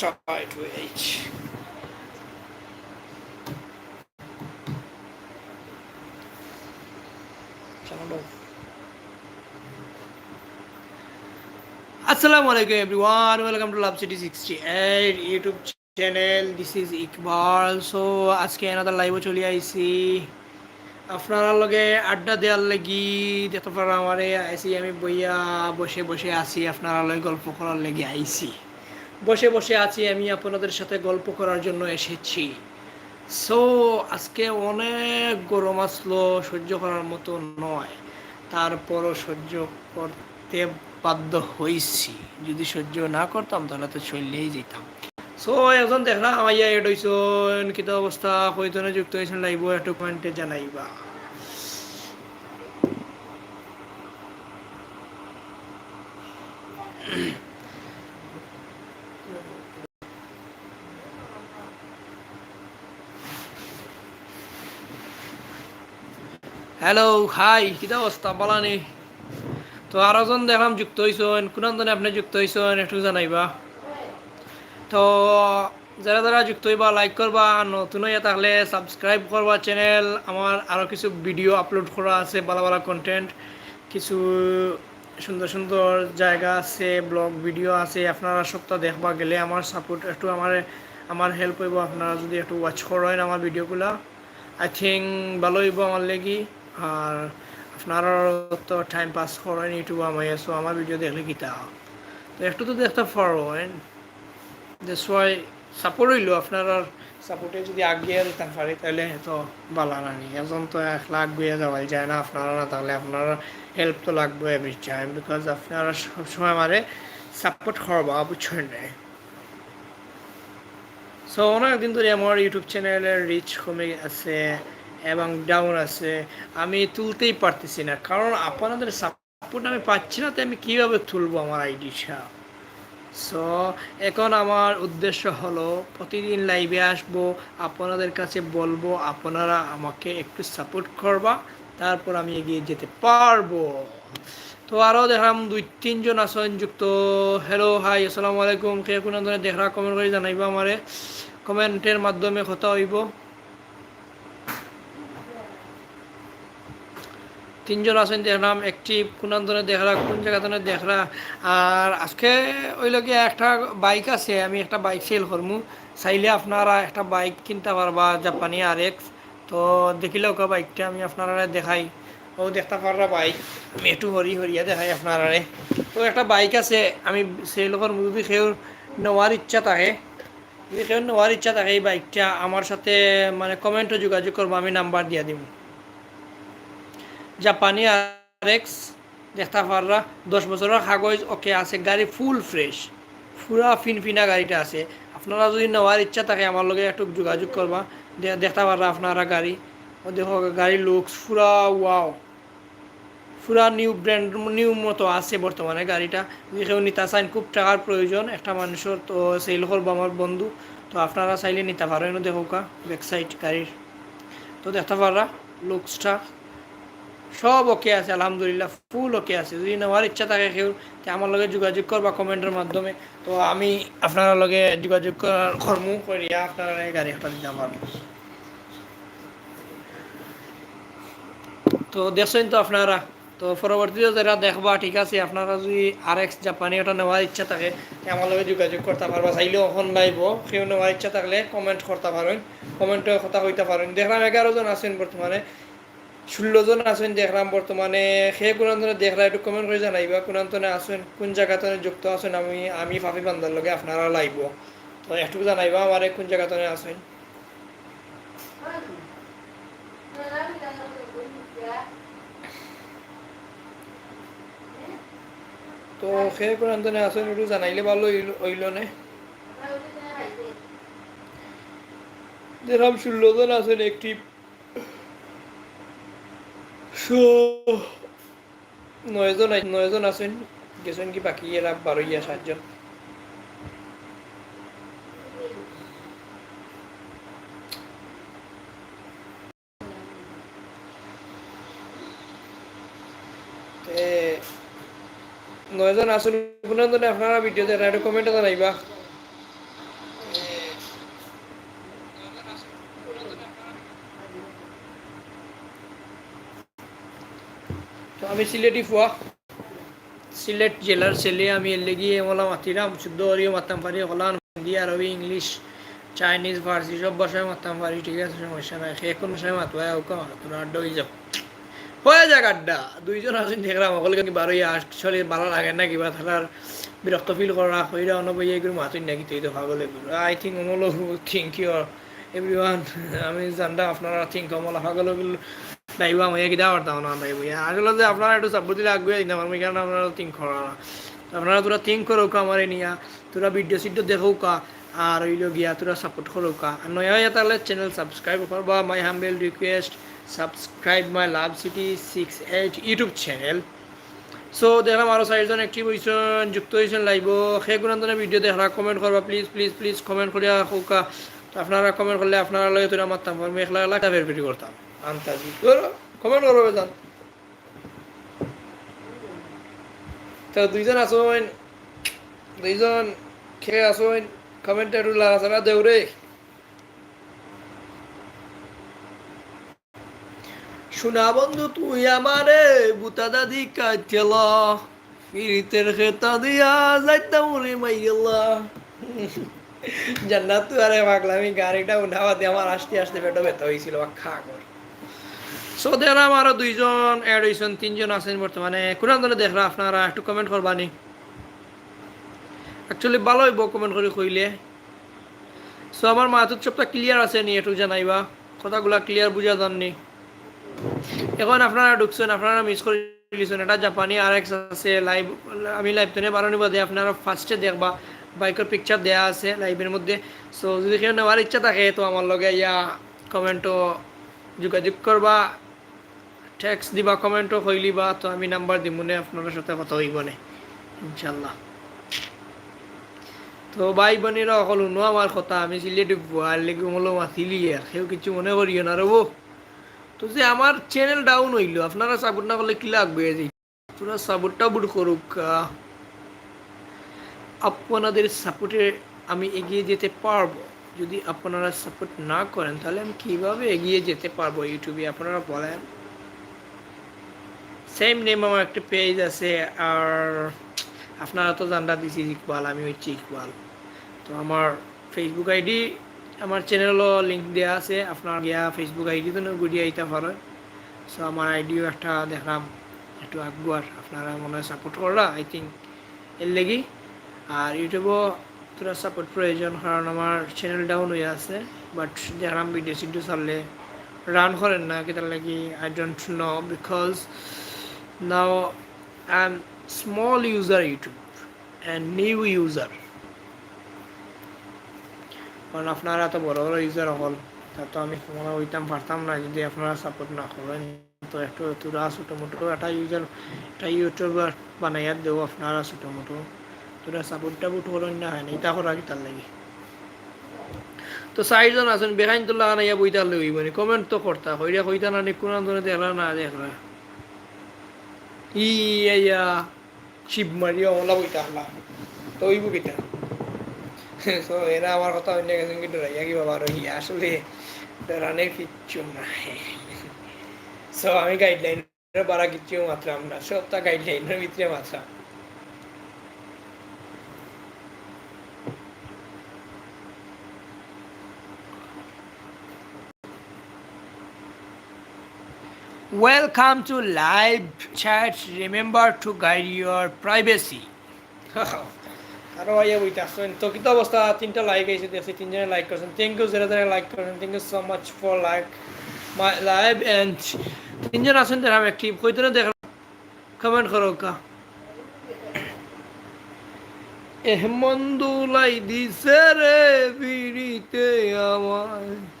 try to. Channel. Assalamu alaikum everyone. Welcome to Love City 68 YouTube channel. This is Iqbal. So আজকে another live চলে আইছি আপনারা লগে আড্ডা দেওয়ার লাগি পারা আমারে আইসি আমি বইয়া বসে বসে আছি আপনারা লগে গল্প করার লেগে আইছি বসে বসে আছি আমি আপনাদের সাথে গল্প করার জন্য এসেছি। সো আজকে অনেক গরম আসলো, সহ্য করার মতো নয়। তারপরও সহ্য করতে বাধ্য হয়েছি যদি সহ্য না করতাম, তাহলে তো চললেই যেতাম। সো এখন দেখলাম আমার ইয়া এড হইছন কিতা অবস্থা? কইতনে যুক্ত হয়েছেন লাইব একটু কমেন্টে জানাইবা। হ্যালো হাই কিতা অবস্থা? বলানি তো আরও জন দেখলাম যুক্ত হইছেন। কোন আপনি যুক্ত হইছেন, একটু জানাইবা। তো, যারা যারা যুক্ত হইবা লাইক করবা, নতুন হইয়া থাকলে সাবস্ক্রাইব করবা চ্যানেল আমার আরও কিছু ভিডিও আপলোড করা আছে, ভালো ভালো কন্টেন্ট কিছু সুন্দর সুন্দর জায়গা আছে ব্লগ ভিডিও আছে, আপনারা সপ্তাহ দেখবা, গেলে আমার সাপোর্ট একটু আমার আমার হেল্প হইব। আপনারা যদি একটু ওয়াচ করেন আমার ভিডিওগুলো আই থিঙ্ক ভালো হইব আমার লেগি। আর আপনারা তো টাইম পাস করেন ইউটিউব আমি আছো আমার ভিডিও দেখলে কিতা তো? একটু তো দেখতে পারেন দ্যাটস ওয়াই সাপোর্ট হইল, আপনার সাপোর্টে যদি আগিয়ে দিতে পারি, তাহলে তো ভালো নানি এখন তো একলা আগুয়ে যাওয়াই যায় না আপনারা না তাহলে আপনারা হেল্প তো লাগবে এভরি টাইম বিকজ আপনারা সবসময় আমারে সাপোর্ট করবা, বুঝছেন? না সো অনেকদিন ধরে আমার ইউটিউব চ্যানেলের রিচ কমে আছে এবং ডাউন আছে, আমি তুলতেই পারতেছি না। কারণ আপনাদের সাপোর্ট আমি পাচ্ছি না তো আমি কীভাবে তুলবো আমার আইডিটা সো এখন আমার উদ্দেশ্য হলো, প্রতিদিন লাইভে আসব, আপনাদের কাছে বলব, আপনারা আমাকে একটু সাপোর্ট করবা, তারপর আমি এগিয়ে যেতে পারব। তো আরও দেখলাম দুই, তিনজন আসন যুক্ত। হ্যালো হাই আসসালামু আলাইকুম। কে কোনো ধরনের দেখা কমেন্ট করে জানাইবা আমারে? কমেন্টের মাধ্যমে কথা হইব। তিনজন আছেন দেখলাম একটি কোন ধরনের দেখলা কোন জায়গা ধরনের দেখলা আর আজকে ওই লগে একটা বাইক আছে, আমি একটা বাইক সেল করমু। চাইলে আপনারা একটা বাইক কিনতে পারবা, জাপানি আর এক্স তো দেখিলে ওকে বাইকটা আমি আপনারা দেখাই। ও দেখতে পাররা বাইক, আমি একটু হরি হরিয়া দেখাই আপনারা তো একটা বাইক আছে, আমি সেল করমু। যদি সেও নেওয়ার ইচ্ছা থাকে, যদি কেউ নেওয়ার ইচ্ছা থাকে এই বাইকটা, আমার সাথে মানে কমেন্টও যোগাযোগ করব, আমি নাম্বার দিয়ে দিব জাপানি আর এক্স দেখতে পাররা দশ বছরের কাগজ ওকে আছে, গাড়ি ফুল ফ্রেশ পুরা ফিনফিনা গাড়িটা আছে। আপনারা যদি নেওয়ার ইচ্ছা থাকে আমার লগে একটু যোগাযোগ করবা। দেখতে পাররা আপনারা গাড়ি। ও দেখো গাড়ির লুকস পুরা ওয়াও পুরা নিউ ব্র্যান্ড নিউ মতো আছে বর্তমানে গাড়িটা। যদি কেউ নিতে চাইন খুব টাকার প্রয়োজন। একটা মানুষের তো সেল করব আমার বন্ধু। তো আপনারা চাইলে নিতে পারেন, দেখো কা ব্যাক সাইড গাড়ির। তো দেখতে পাররা লুকসটা সব ওকে আছে, আলহামদুলিল্লাহ ফুল ওকে আছে। যদি নেওয়ার ইচ্ছা থাকে কেউ আমার লগে যোগাযোগ করবা কমেন্টের মাধ্যমে। তো আমি আপনার লগে যোগাযোগ করার কর্ম, করিয়া আপনারা গাড়ি একটা দিতে পারব। তো দেখছেন তো আপনারা, তো পরবর্তীতে যারা দেখবা, ঠিক আছে, আপনারা যদি আর এক্স জাপানি ওটা নেওয়ার ইচ্ছা থাকে আমার লগে যোগাযোগ করতে পারবা। চাইলেও এখন লাইব কেউ নেওয়ার ইচ্ছা থাকলে কমেন্ট করতে পারেন কমেন্টে কথা কইতে পারেন। দেখলাম এগারো জন আছেন বর্তমানে। ষোলো জন আছেন দেখলাম বর্তমানে সে কোনান্তনে দেখলা একটু কমেন্ট করে জানাইবা কোনান্তনে আছেন, কোন জায়গাতে যুক্ত আছেন, আমি আমি ফাফি বান্দার লগে আপনারা লাইব তো একটু জানাইবা আমার কোন জায়গাতে আছেন? তো সে কোনান্তনে আছেন একটু জানাইলে ভালো হইল নে? দেখলাম ষোলো জন আছেন, একটি নয়জন নয়জন আছেন গেছেন কি বাকি এরা বারো ইয়া সাতজন নয়জন আসুন আপনারা ভিডিওতে একটা কমেন্টে জানাইবা তো আমি সিলেটি ফুয়া। সিলেট জেলার ছেলে, আমি এর লেগিয়ে ওলা মাতিলাম শুদ্ধ করিও মারতাম পারি, হলান, হিন্দি, আরবি, ইংলিশ, চাইনিজ, ফার্সি, সব ভাষায় মাতাম পারি, ঠিক আছে, সমস্যা নাই। সে কোন ভাষায় মাতবা ওকে তোর আড্ডা হয়ে যাও হয়ে যাক আড্ডা। দুইজন আছেন দেখলাম সকলকে কি বারোই আসলে ভালো লাগে না কিবা থাকার বিরক্ত ফিল করা হইরা অনবই এগুলো মাতুই নাকি? তুই তো ভাগলে I think Amal think your every one আমি জানতাম আপনারা থিঙ্ক অমল ভাগল কিতা পারতাম না নাইব আসলে যে আপনারা একটু সাপোর্ট দিলে আগুয়ে দিতাম আমি কারণ আপনারা থিঙ্ক করা না আপনারা তোরা থিঙ্ক করো কা আমারে নিয়া তোরা ভিডিও সিডিও দেখো কা আর হইল গিয়া তোরা সাপোর্ট করো কা আর নয়া হইয়া তাহলে চ্যানেল সাবস্ক্রাইব করবা my humble request subscribe my love city six eight YouTube channel so দেখলাম আরও চাৰিজন এক্টিভ হৈছেন যুক্ত হৈছেন লাইভ সেই গুণান্তনে ভিডিও দেখা কমেন্ট করবা প্লিজ প্লিজ প্লিজ কমেন্ট করিয়া হোকা আপনারা কমেন্ট করলে আপনারা লগে তোরা মারতাম একলা একলা ভেরিফাই করতাম আন্তাজি। কমেন্ট করবে যান তো দুইজন আসুন দুইজন খেয়ে আসুন কমেন্টে একটু লাগাছাড়া দেউরে শোনা বন্ধু, তুই আমারে বুতা দাদি কাটেল পিরিতের খেতা দিয়া যাইতাম রে মাইগেলা জান্নাত তুই আরে পাগলামি, গাড়িটা উঠাবা দিয়ে আমার আসতে আসতে পেটো ব্যথা হয়েছিল খা কর। সো দেখলাম আরও দুইজন অ্যাড হয়েছেন তিনজন আছেন বর্তমানে। কোন ধরে দেখলাম আপনারা, একটু কমেন্ট করবানি অ্যাকচুয়ালি ভালো হইব কমেন্ট করে কইলে। সো আমার মাথার সবটা ক্লিয়ার আছে নি, একটু জানাইবা। কথাগুলা ক্লিয়ার বুঝা যাননি। এখন আপনারা ঢুকছেন, আপনারা মিস করে দিয়েছেন এটা জাপানি আর এক্স আছে লাইভ আমি লাইভ টেনে বারো নিবা, দিয়ে আপনারা ফার্স্টে দেখবা। বাইকের পিকচার দেওয়া আছে লাইভের মধ্যে। সো যদি কেউ নেওয়ার ইচ্ছা থাকে, তো আমার লগে ইয়া কমেন্টও যোগাযোগ করবা। টেক্স দিবা কমেন্টও কইলিবা তো আমি নাম্বার দিব নে আপনার সাথে কথা হইব নে ইনশাল্লাহ তো ভাই বোনেরা অকল শুনো আমার কথা, আমি সিলেটি বুয়ার লেগে হলো মাতিলি আর, সেও কিছু মনে করিও না রবো তো যে আমার চ্যানেল ডাউন হইল, আপনারা সাপোর্ট না করলে কি লাগবে যে? তোরা সাপোর্ট টাপোর্ট করুক আপনাদের সাপোর্টে আমি এগিয়ে যেতে পারব। যদি আপনারা সাপোর্ট না করেন, তাহলে আমি কীভাবে এগিয়ে যেতে পারব ইউটিউবে, আপনারা বলেন। সেম নেম আমার একটা পেজ আছে, আর আপনারা তো জানটা দিছি ইকবাল আমি হচ্ছি ইকবাল তো আমার ফেসবুক আইডি আমার চ্যানেলও লিঙ্ক দেওয়া আছে, আপনার গিয়া ফেসবুক আইডি তো গুড়িয়ে আইতে পারেন। সো আমার আইডিও একটা দেখলাম, একটু আকবর, আপনারা মনে হয় সাপোর্ট করলা আই থিঙ্ক এর লেগে। আর ইউটিউবও তোরা সাপোর্ট প্রয়োজন, কারণ আমার চ্যানেল ডাউন হয়ে আছে বাট দেখলাম ভিডিও সিডিও চাললে রান করেন না কি তার লাগি I don't know because I am small user YouTube and new user কারণ আপনারা তো বড় বড় ইউজার হল তা তো আমি মনে হইতাম পারতাম না যদি আপনারা সাপোর্ট না করেন তো একটু তোরা ছোটো মোটো একটা ইউজার একটা ইউটিউবার বানাইয়া দেবো আপনারা ছোটো মোটো তোরা সাপোর্ট টাপোর্ট করেন না হয় না এটা করা কি তার লাগে তো চাৰিজন আছেন বেহাইন তো লাগা নাইয়া বইতা লৈ মানে কমেন্ট তো করতা হইরা হইতা না কোন ধরে দেখলা না দেখলা ইয়া শিব মারিয়া ওলা বইতা হলা তো ওইব কিটা তো এরা আমার কথা অন্য গেছেন কিন্তু রাইয়া কি বাবা রহি নাই সো আমি গাইডলাইন বাড়া কিচ্ছু মাত্রাম না। সবটা গাইডলাইনের ভিতরে মাত্রাম Welcome to live chat. Remember to guide your privacy. আরও আইয়া বইতে আসছেন তো কিতা অবস্থা তিনটা লাইক আইছে দেখছি তিনজনে লাইক করছেন থ্যাংক ইউ যারা যারা লাইক করেন thank you so much for like my live and তিনজন আছেন যারা অ্যাক্টিভ কইতনে দেখ কমেন্ট করো কা এহমন্দুলাই দিছে রে বিড়িতে আমায়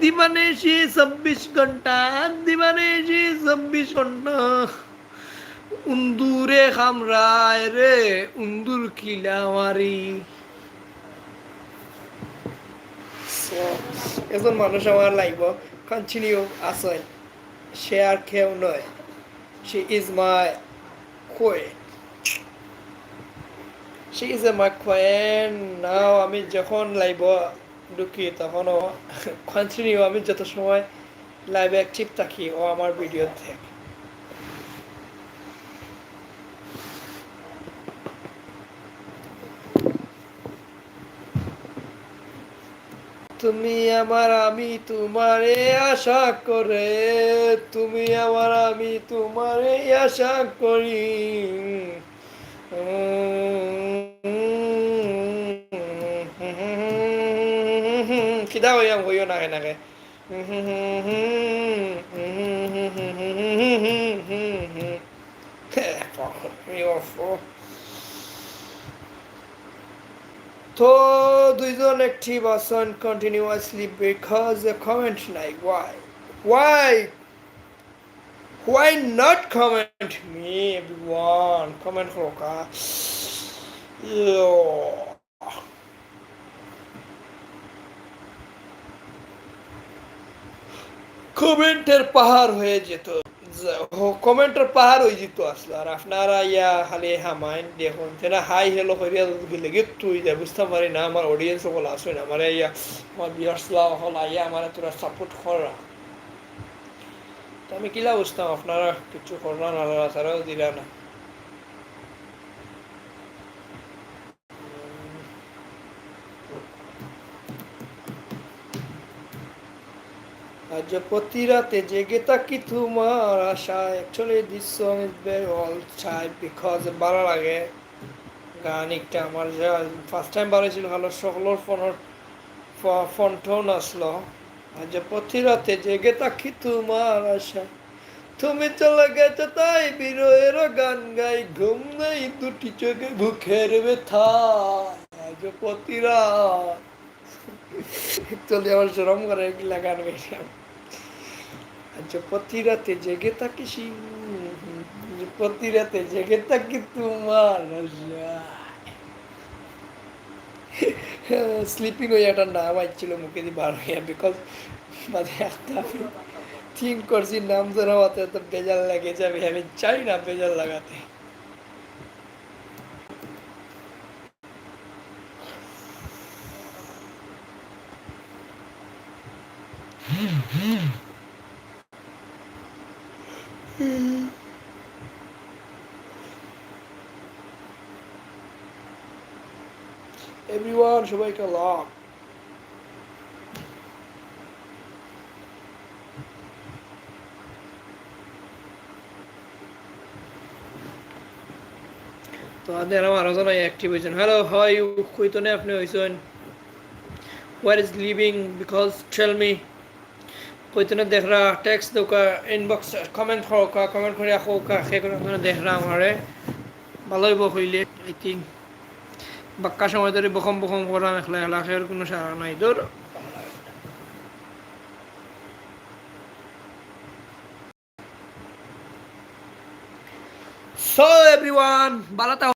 দিবানেশি চব্বিশ ঘণ্টা দিবানেশি চব্বিশ ঘণ্টা উন্দুরে খামরায় রে উন্দুর কিলা মারি এজন মানুষ আমার লাগব। কন্টিনিউ আসেন সে আর কেউ নয়। সে ইজ মাই কোয়েন সে ইজ এ মাই কোয়েন নাও, আমি যখন লাইব ঢুকি ও কন্টিনিউ আমি যত সময় লাইভে অ্যাক্টিভ থাকি, ও আমার ভিডিওতে তুমি আমার আমি তোমারে আশা করে, তুমি আমার আমি তোমারে আশা করি। কিদা হইয়াম হইও নাকে নাকে তো দুইজন অ্যাক্টিভ আছেন কন্টিনিউয়াসলি বিকজ এ কমেন্ট নাই why why Why? Not comment me, everyone? Comment Roka. কমেন্টের পাহাড় হয়ে যেত। কমেন্টের পাহাড় হয়ে যেত আসলে। আর আপনারা ইয়া খালি হামাইন দেখুন তেনা হাই হেলো করিয়া লেগে তুই যা, বুঝতে পারি না, আমার অডিয়েন্স সকল আসুন আমার ইয়া, আমার বিহার্সলা হল আইয়া আমার তোরা সাপোর্ট করা। আমি কিলা বুঝতাম? আপনারা কিছু করলাম না তারাও দিলা না। আজ প্রতি রাতে জেগে থাকি তোমার আশা actually this song is very all চাই বিকজ ভালো লাগে গান একটা আমার ফার্স্ট টাইম ভালো ছিল, ভালো সকলের ফোনের ফোন টোন আসলো। আজ প্রতি রাতে জেগে থাকি তোমার আশা তুমি চলে গেছো তাই বিরয়ের গান গাই, ঘুম নেই দুটি চোখে ভুখের ব্যথা। আজ প্রতি রাত। চলে আমার সরম করে এগুলা গান গাইলাম আজ প্রতি রাতে জেগে থাকি প্রতি রাতে জেগে থাকি তোমার স্লিপিং ওই একটা নাম আইছিল মুখে দিয়ে বার হইয়া বিকজ মানে একটা আমি থিঙ্ক করছি নাম ধরা হতে তো বেজাল লাগে যাবে আমি চাই না বেজাল লাগাতে লক তো আদের আমার জনাই অ্যাক্টিভ হ্যালো হাই ইউ কইতনে আপনি হয়েছেন where is living because tell me কইতনে দেখরা টেক্সট দোকা ইনবক্স কমেন্ট হোকা কমেন্ট করে হোকা সেই করে দেখরা আমারে। ভালোই বকইলে আই থিঙ্ক বাক্কা সময় ধরে বকম বকম করা মেখলা এলাকার কোনো সারা নাই তোর সো এভরিওয়ান বালাতা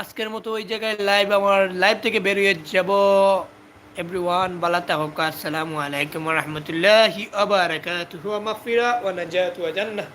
আজকের মতো ওই জায়গায় লাইভ আমার লাইভ থেকে বেরিয়ে যাব। এভরিওয়ান বালাতা হোক আসসালামু আলাইকুম রহমতুল্লাহি আবারাকাতুহু মাগফিরা ওয়া নাজাত ওয়া জান্নাহ।